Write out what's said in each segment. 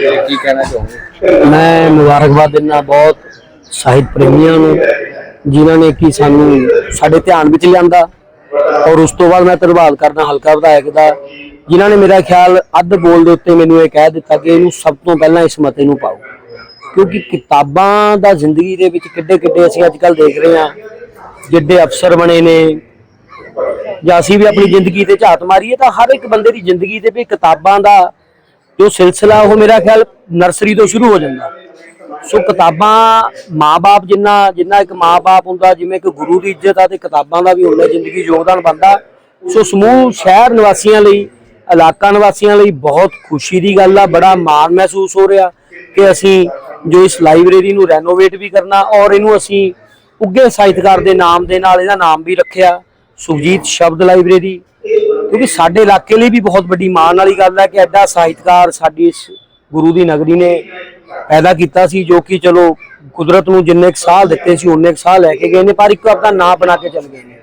ਤੇ ਕੀ ਕਹਿਣਾ ਚਾਹੋਗੇ? ਮੈਂ ਮੁਬਾਰਕਬਾਦ ਦਿੰਦਾ ਬਹੁਤ ਸਾਹਿਤ ਪ੍ਰੇਮੀਆਂ ਨੂੰ, ਜਿਨ੍ਹਾਂ ਨੇ ਕਿ ਸਾਨੂੰ ਸਾਡੇ ਧਿਆਨ ਵਿੱਚ ਲਿਆਂਦਾ ਔਰ ਉਸ ਤੋਂ ਬਾਅਦ ਮੈਂ ਧੰਨਵਾਦ ਕਰਦਾ, ਹਲਕਾ ਵਿਧਾਇਕ ਦਾ, ਜਿਨ੍ਹਾਂ ਨੇ ਮੇਰਾ ਖਿਆਲ ਅੱਧ ਬੋਲ ਦੇ ਉੱਤੇ ਮੈਨੂੰ ਇਹ ਕਹਿ ਦਿੱਤਾ ਕਿ ਇਹਨੂੰ ਸਭ ਤੋਂ ਪਹਿਲਾਂ ਇਸ ਮਤੇ ਨੂੰ ਪਾਓ। ਕਿਉਂਕਿ ਕਿਤਾਬਾਂ ਦਾ ਜ਼ਿੰਦਗੀ ਦੇ ਵਿੱਚ ਕਿੱਡੇ ਕਿੱਡੇ ਅਸੀਂ ਅੱਜ ਕੱਲ ਦੇਖ ਰਹੇ ਹਾਂ, ਜਿੱਡੇ ਅਫਸਰ ਬਣੇ ਨੇ, ਜਾਂ ਅਸੀਂ ਵੀ ਆਪਣੀ ਜ਼ਿੰਦਗੀ ਤੇ ਝਾਤ ਮਾਰੀਏ ਤਾਂ ਹਰ ਇੱਕ ਬੰਦੇ ਦੀ ਜ਼ਿੰਦਗੀ ਤੇ ਵੀ ਕਿਤਾਬਾਂ ਦਾ ਜੋ ਸਿਲਸਿਲਾ ਉਹ ਮੇਰਾ ਖਿਆਲ ਨਰਸਰੀ ਤੋਂ ਸ਼ੁਰੂ ਹੋ ਜਾਂਦਾ। ਸੋ ਕਿਤਾਬਾਂ ਮਾਪੇ ਜਿੰਨਾ ਜਿੰਨਾ ਇੱਕ ਮਾਪੇ ਹੁੰਦਾ, ਜਿਵੇਂ ਇੱਕ ਗੁਰੂ ਦੀ ਇੱਜ਼ਤ ਆ ਤੇ ਕਿਤਾਬਾਂ ਦਾ ਵੀ ਉਹਨਾਂ ਜ਼ਿੰਦਗੀ ਯੋਗਦਾਨ ਬਣਦਾ। ਸੋ ਸਮੂਹ ਸ਼ਹਿਰ ਨਿਵਾਸੀਆਂ ਲਈ, ਇਲਾਕਾ ਨਿਵਾਸੀਆਂ ਲਈ ਬਹੁਤ ਖੁਸ਼ੀ ਦੀ ਗੱਲ ਆ, ਬੜਾ ਮਾਣ ਮਹਿਸੂਸ ਹੋ ਰਿਹਾ ਕਿ ਅਸੀਂ ਜੋ ਇਸ ਲਾਇਬ੍ਰੇਰੀ ਨੂੰ ਰੈਨੋਵੇਟ ਵੀ ਕਰਨਾ ਔਰ ਇਹਨੂੰ ਅਸੀਂ ਉੱਗੇ ਸਾਹਿਤਕਾਰ ਦੇ ਨਾਮ ਦੇ ਨਾਲ, ਇਹਦਾ ਨਾਮ ਵੀ ਰੱਖਿਆ। ਸੁਖਜੀਤ ਸ਼ਬਦ ਲਾਇਬ੍ਰੇਰੀ ਕਿਉਂਕਿ ਸਾਡੇ ਇਲਾਕੇ ਲਈ ਵੀ ਬਹੁਤ ਵੱਡੀ ਮਾਣ ਵਾਲੀ ਗੱਲ ਹੈ ਕਿ ਐਡਾ ਸਾਹਿਤਕਾਰ ਸਾਡੀ ਇਸ ਗੁਰੂ ਦੀ ਨਗਰੀ ਨੇ ਪੈਦਾ ਕੀਤਾ ਸੀ, ਜੋ ਕਿ ਚਲੋ ਕੁਦਰਤ ਨੂੰ ਜਿੰਨੇ ਕੁ ਸਾਲ ਦਿੱਤੇ ਸੀ ਉਹਨੇ ਕੁ ਸਾਲ ਲੈ ਕੇ ਗਏ ਨੇ, ਪਰ ਇੱਕ ਆਪਣਾ ਨਾਂ ਬਣਾ ਕੇ ਚਲ ਗਏ ਨੇ।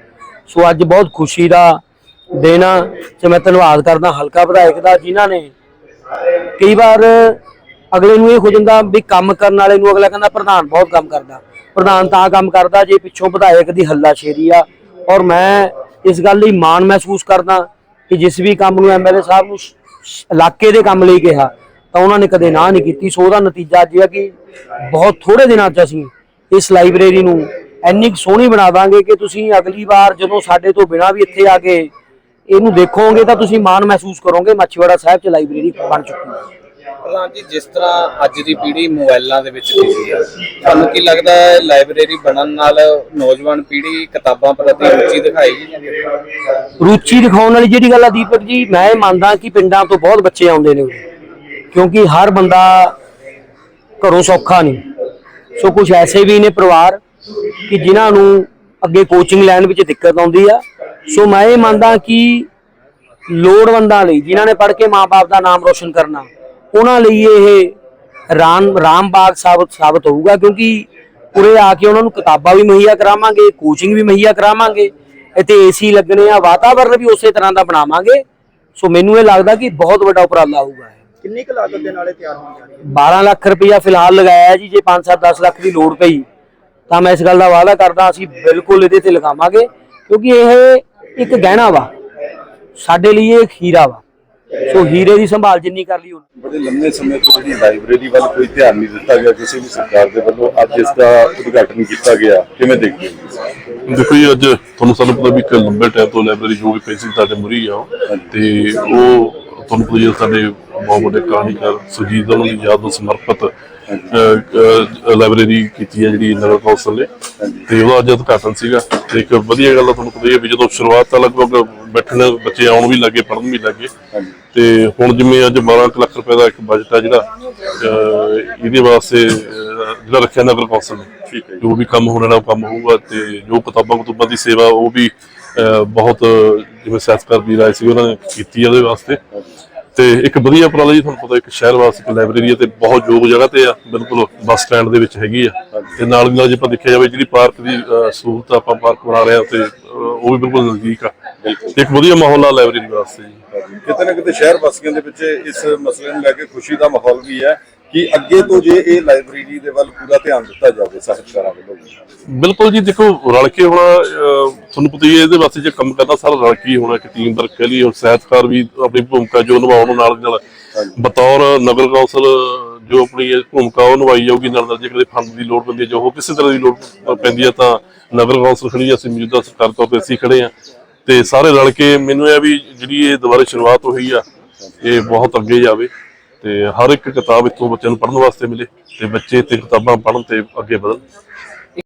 ਸੋ ਅੱਜ ਬਹੁਤ ਖੁਸ਼ੀ ਦਾ ਦਿਨ ਆ ਤੇ ਮੈਂ ਧੰਨਵਾਦ ਕਰਦਾ ਹਲਕਾ ਵਿਧਾਇਕ ਦਾ, ਜਿਨ੍ਹਾਂ ਨੇ ਕਈ ਵਾਰ ਅਗਲੇ ਨੂੰ ਇਹ ਹੋ ਜਾਂਦਾ ਵੀ ਕੰਮ ਕਰਨ ਵਾਲੇ ਨੂੰ ਅਗਲਾ ਕਹਿੰਦਾ ਪ੍ਰਧਾਨ ਬਹੁਤ ਕੰਮ ਕਰਦਾ, ਪ੍ਰਧਾਨ ਤਾਂ ਕੰਮ ਕਰਦਾ, ਜੇ ਪਿੱਛੋਂ ਵਿਧਾਇਕ ਦੀ ਹੱਲਾਸ਼ੇਰੀ ਆ। ਔਰ ਮੈਂ ਇਸ ਗੱਲ ਲਈ ਮਾਣ ਮਹਿਸੂਸ ਕਰਦਾ ਕਿ ਜਿਸ ਵੀ ਕੰਮ ਨੂੰ ਐਮਐਲਏ ਸਾਹਿਬ ਨੂੰ ਇਲਾਕੇ ਦੇ ਕੰਮ ਲਈ ਕਿਹਾ, ਤਾਂ ਉਹਨਾਂ ਨੇ ਕਦੇ ਨਾ ਨਹੀਂ ਕੀਤੀ। ਸੋ ਉਹਦਾ ਨਤੀਜਾ ਅੱਜ ਇਹ ਹੈ ਕਿ ਬਹੁਤ ਥੋੜੇ ਦਿਨਾਂ 'ਚ ਅਸੀਂ ਇਸ ਲਾਇਬ੍ਰੇਰੀ ਨੂੰ ਇੰਨੀ ਕੁ ਸੋਹਣੀ ਬਣਾ ਦਾਂਗੇ ਕਿ ਤੁਸੀਂ ਅਗਲੀ ਵਾਰ ਜਦੋਂ ਸਾਡੇ ਤੋਂ ਬਿਨਾਂ ਵੀ ਇੱਥੇ ਆ ਕੇ ਇਹਨੂੰ ਦੇਖੋਗੇ ਤਾਂ ਤੁਸੀਂ ਮਾਣ ਮਹਿਸੂਸ ਕਰੋਗੇ। ਮੱਛੀਵਾੜਾ ਸਾਹਿਬ 'ਚ ਲਾਇਬ੍ਰੇਰੀ ਬਣ ਚੁੱਕੀ ਹੈ। ਪ੍ਰਧਾਨ ਜੀ ਜਿਸ ਤਰ੍ਹਾਂ ਅੱਜ ਦੀ ਪੀੜ੍ਹੀ ਮੋਬਾਈਲਾਂ ਦੇ ਵਿੱਚ ਬਿਜ਼ੀ ਹੈ? ਤੁਹਾਨੂੰ ਕੀ ਲੱਗਦਾ ਹੈ ਲਾਇਬ੍ਰੇਰੀ ਬਣਨ ਨਾਲ ਨੌਜਵਾਨ ਪੀੜ੍ਹੀ ਕਿਤਾਬਾਂ ਪ੍ਰਤੀ ਰੁਚੀ ਦਿਖਾਏਗੀ ਰੁਚੀ ਦਿਖਾਉਣ ਵਾਲੀ ਜਿਹੜੀ ਗੱਲ ਆ ਦੀਪਕ ਜੀ, ਮੈਂ ਇਹ ਮੰਨਦਾ ਕਿ ਪਿੰਡਾਂ ਤੋਂ ਬਹੁਤ ਬੱਚੇ ਆਉਂਦੇ ਨੇ ਕਿਉਂਕਿ ਹਰ ਬੰਦਾ ਘਰੋਂ ਸੌਖਾ ਨਹੀਂ। ਸੋ ਕੁਝ ਐਸੇ ਵੀ ਨੇ ਪਰਿਵਾਰ ਕਿ ਜਿਨ੍ਹਾਂ ਨੂੰ ਅੱਗੇ ਕੋਚਿੰਗ ਲੈਣ ਵਿੱਚ ਦਿੱਕਤ ਆਉਂਦੀ ਆ। ਸੋ ਮੈਂ ਇਹ ਮੰਨਦਾ ਕਿ ਲੋੜਵੰਦਾਂ ਲਈ, ਜਿਨ੍ਹਾਂ ਨੇ ਪੜ੍ਹ ਕੇ ਮਾਪੇ ਦਾ ਨਾਮ ਰੋਸ਼ਨ ਕਰਨਾ ਉਹਨਾਂ ਲਈ ਇਹ ਰਾਮ ਰਾਮਬਾਗ ਸਾਬਤ ਸਾਬਤ ਹੋਊਗਾ ਕਿਉਂਕਿ ਉਰੇ ਆ ਕੇ ਉਹਨਾਂ ਨੂੰ ਕਿਤਾਬਾਂ ਵੀ ਮੁਹੱਈਆ ਕਰਾਵਾਂਗੇ ਕੋਚਿੰਗ ਵੀ ਮੁਹੱਈਆ ਕਰਾਵਾਂਗੇ ਇੱਥੇ ਏਸੀ ਲੱਗਣੇ ਆ ਵਾਤਾਵਰਨ ਵੀ ਉਸੇ ਤਰ੍ਹਾਂ ਦਾ ਬਣਾਵਾਂਗੇ। ਸੋ ਮੈਨੂੰ ਇਹ ਲੱਗਦਾ ਕਿ ਬਹੁਤ ਵੱਡਾ ਉਪਰਾਲਾ ਹੋਊਗਾ ਇਹ। ਕਿੰਨੀ ਕੁ ਲਾਗਤ ਦੇ ਨਾਲੇ ਤਿਆਰ ਹੋਣ ਜਾ ਰਹੀ ਹੈ? 12 ਲੱਖ ਰੁਪਇਆ ਫਿਲਹਾਲ ਲਗਾਇਆ ਹੈ ਜੀ ਜੇ 5-7 10 ਲੱਖ ਦੀ ਲੋੜ ਪਈ ਤਾਂ ਮੈਂ ਇਸ ਗੱਲ ਦਾ ਵਾਅਦਾ ਕਰਦਾ ਅਸੀਂ ਬਿਲਕੁਲ ਇਹਦੇ ਤੇ ਲਗਾਵਾਂਗੇ ਕਿਉਂਕਿ ਇਹ ਇੱਕ ਗਹਿਣਾ ਵਾ ਸਾਡੇ ਲਈ ਇਹ ਹੀਰਾ ਵਾ। ਸੋ ਹੀਰੇ ਦੀ ਸੰਭਾਲ ਜਿੰਨੀ ਕਰ ਲਈ ਉਨੀ ਬੜੇ ਲੰਮੇ ਸਮੇਂ ਤੋਂ ਜਿਹੜੀ ਲਾਇਬ੍ਰੇਰੀ ਵੱਲ ਕੋਈ ਧਿਆਨ ਨਹੀਂ ਦਿੱਤਾ ਗਿਆ ਕਿਸੇ ਵੀ ਸਰਕਾਰ ਦੇ ਵੱਲੋਂ ਅੱਜ ਇਸ ਦਾ ਉਦਘਾਟਨ ਕੀਤਾ ਗਿਆ। ਕਿਵੇਂ ਦੇਖਦੇ ਹੋ? ਦੇਖੋ ਜੀ ਅੱਜ ਤੁਹਾਨੂੰ ਸਾਨੂੰ ਪਤਾ ਵੀ ਇੱਕ ਲੰਬੇ ਟਾਈਮ ਤੋਂ ਲਾਇਬ੍ਰੇਰੀ ਜੋ ਵੀ ਸੀ ਸਾਡੇ ਮੁਰੀ ਆ ਤੇ ਉਹ ਤੁਹਾਨੂੰ ਪਤਾ ਜੀ ਸਾਡੇ ਬਹੁਤ ਵੱਡੇ ਕਹਾਣੀਕਾਰ ਸੁਜੀਤ ਦਾ ਉਹਨਾਂ ਦੀ ਯਾਦ ਨੂੰ ਸਮਰਪਿਤ ਲਾਇਬ੍ਰੇਰੀ ਕੀਤੀ ਹੈ ਜਿਹੜੀ ਨਗਰ ਕੌਂਸਲ ਨੇ। ਤੇ ਉਹਦਾ ਅੱਜ ਉਦਘਾਟਨ ਸੀਗਾ। ਤੇ ਇੱਕ ਵਧੀਆ ਗੱਲ ਤੁਹਾਨੂੰ ਪਤਾ ਹੀ ਹੈ ਵੀ ਜਦੋਂ ਸ਼ੁਰੂਆਤ ਤਾਂ ਲਗਭਗ ਬੈਠਣ ਬੱਚੇ ਆਉਣ ਵੀ ਲੱਗੇ ਪੜ੍ਹਨ ਵੀ ਲੱਗੇ। ਤੇ ਹੁਣ ਜਿਵੇਂ ਅੱਜ 12 ਕੁ ਲੱਖ ਰੁਪਏ ਦਾ ਇੱਕ ਬਜਟ ਆ ਜਿਹੜਾ ਇਹਦੇ ਵਾਸਤੇ ਜਿਹੜਾ ਰੱਖਿਆ ਨਗਰ ਕੌਂਸਲ ਨੇ। ਜੋ। ਵੀ ਕੰਮ ਹੋਣਾ ਨਾ ਕੰਮ ਹੋਊਗਾ ਤੇ ਜੋ ਕਿਤਾਬਾਂ ਕਤੂਬਾਂ ਦੀ ਸੇਵਾ ਉਹ ਵੀ ਬਹੁਤ ਜਿਵੇਂ ਸਿਆਸਤਕਾਰ ਵੀਰ ਆਏ ਸੀ ਉਹਨਾਂ ਨੇ ਕੀਤੀ ਉਹਦੇ ਵਾਸਤੇ। ਤੇ ਇੱਕ ਵਧੀਆ ਉਪਰਾਲਾ ਜੀ ਤੁਹਾਨੂੰ ਪਤਾ ਇੱਕ ਸ਼ਹਿਰ ਵਾਸਤੇ ਇੱਕ ਲਾਇਬ੍ਰੇਰੀ ਹੈ ਤੇ ਬਹੁਤ ਯੋਗ ਜਗ੍ਹਾ ਤੇ ਆ ਬਿਲਕੁਲ ਬੱਸ ਸਟੈਂਡ ਦੇ ਵਿੱਚ ਹੈਗੀ ਆ। ਤੇ ਨਾਲ ਦੀ ਨਾਲ ਜੇ ਆਪਾਂ ਦੇਖਿਆ ਜਾਵੇ ਜਿਹੜੀ ਪਾਰਕ ਦੀ ਸਹੂਲਤ ਆਪਾਂ ਪਾਰਕ ਬਣਾ ਰਹੇ ਆ ਤੇ ਉਹ ਵੀ ਬਿਲਕੁਲ ਨਜ਼ਦੀਕ ਆ। ਇੱਕ ਵਧੀਆ ਮਾਹੌਲ ਆ ਲਾਇਬ੍ਰੇਰੀ ਵਾਸਤੇ ਜੀ। ਕਿਤੇ ਨਾ ਕਿਤੇ ਸ਼ਹਿਰ ਵਾਸੀਆਂ ਦੇ ਵਿੱਚ ਇਸ ਮਸਲੇ ਨੂੰ ਲੈ ਕੇ ਖੁਸ਼ੀ ਦਾ ਮਾਹੌਲ ਵੀ ਹੈ। ਕਿ ਅੱਗੇ ਤੋਂ ਜੇ ਇਹ ਲਾਇਬ੍ਰੇਰੀ ਦੇ ਵੱਲ ਪੂਰਾ ਧਿਆਨ ਦਿੱਤਾ ਜਾਵੇ ਸਾਹਿਤਕਾਰਾਂ ਵੱਲੋਂ ਬਿਲਕੁਲ ਜੀ ਦੇਖੋ ਰਲ ਕੇ ਹੋਣਾ ਤੁਹਾਨੂੰ ਪਤਾ ਹੀ ਹੈ ਇਹਦੇ ਵਾਸਤੇ ਜੇ ਕੰਮ ਕਰਨਾ ਸਾਰਾ ਰਲ ਕੇ ਹੀ ਹੋਣਾ ਇੱਕ ਟੀਮ ਵਰਕ ਕਹਿ ਲਈ ਔਰ ਸਾਹਿਤਕਾਰ ਵੀ ਆਪਣੀ ਭੂਮਿਕਾ ਜੋ ਨਿਭਾਉਣ ਨਾਲ ਨਾਲ ਬਤੌਰ ਨਗਰ ਕੌਂਸਲ ਜੋ ਆਪਣੀ ਭੂਮਿਕਾ ਉਹ ਨਿਭਾਈ ਜਾਊਗੀ ਨਾਲ ਨਾਲ ਜੇ ਕਦੇ ਫੰਡ ਦੀ ਲੋੜ ਪੈਂਦੀ ਹੈ ਜੋ ਕਿਸੇ ਤਰ੍ਹਾਂ ਦੀ ਲੋੜ ਪੈਂਦੀ ਹੈ ਤਾਂ ਨਗਰ ਕੌਂਸਲ ਖੜੀ ਹੈ, ਅਸੀਂ ਮੌਜੂਦਾ ਸਰਕਾਰ ਤੇ ਅਸੀਂ ਖੜੇ ਆ ਤੇ ਸਾਰੇ ਰਲ ਕੇ ਮੈਨੂੰ ਇਹ ਵੀ ਜਿਹੜੀ ਇਹ ਦੁਬਾਰਾ ਸ਼ੁਰੂਆਤ ਹੋਈ ਆ ਇਹ ਬਹੁਤ ਅੱਗੇ ਜਾਵੇ। ਤੇ ਹਰ ਇੱਕ ਕਿਤਾਬ ਇੱਥੋਂ ਬੱਚਿਆਂ ਨੂੰ ਪੜ੍ਹਨ ਵਾਸਤੇ ਮਿਲੇ ਤੇ ਬੱਚੇ ਤੇ ਕਿਤਾਬਾਂ ਪੜ੍ਹਨ ਤੇ ਅੱਗੇ ਵਧਣ।